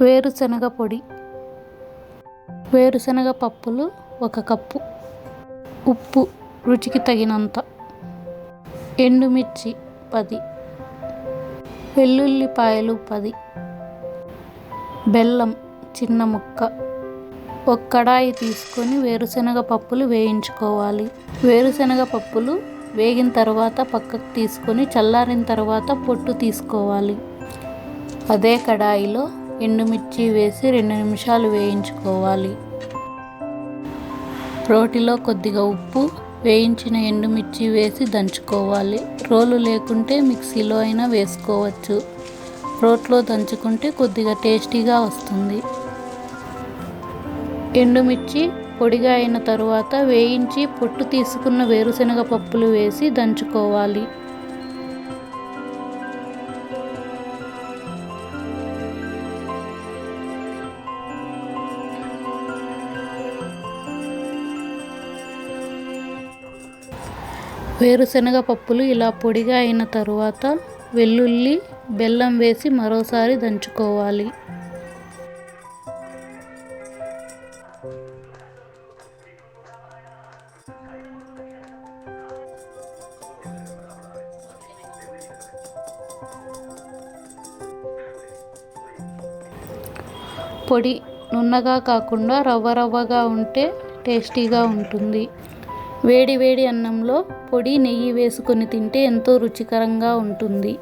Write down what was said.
వేరుశనగ పొడి వేరుశనగ పప్పులు ఒక కప్పు ఉప్పు రుచికి తగినంత ఎండుమిర్చి పది వెల్లుల్లిపాయలు పది బెల్లం చిన్న ముక్క ఒక కడాయి తీసుకొని వేరుశనగ పప్పులు వేయించుకోవాలి. వేరుశనగ పప్పులు వేగిన తర్వాత పక్కకు తీసుకొని చల్లారిన తర్వాత పొట్టు తీసుకోవాలి. అదే కడాయిలో ఎండుమిర్చి వేసి రెండు నిమిషాలు వేయించుకోవాలి. రోటిలో కొద్దిగా ఉప్పు వేయించిన ఎండుమిర్చి వేసి దంచుకోవాలి. రోలు లేకుంటే మిక్సీలో అయినా వేసుకోవచ్చు. రోట్లో దంచుకుంటే కొద్దిగా టేస్టీగా వస్తుంది. ఎండుమిర్చి పొడిగా అయిన తరువాత వేయించి పొట్టు తీసుకున్న వేరుశనగ పప్పులు వేసి దంచుకోవాలి. వేరుశనగ పప్పులు ఇలా పొడిగా అయిన తరువాత వెల్లుల్లి బెల్లం వేసి మరోసారి దంచుకోవాలి. పొడి నున్నగా కాకుండా రవ్వ రవ్వగా ఉంటే టేస్టీగా ఉంటుంది. వేడి వేడి అన్నంలో పొడి నెయ్యి వేసుకొని తింటే ఎంతో రుచికరంగా ఉంటుంది.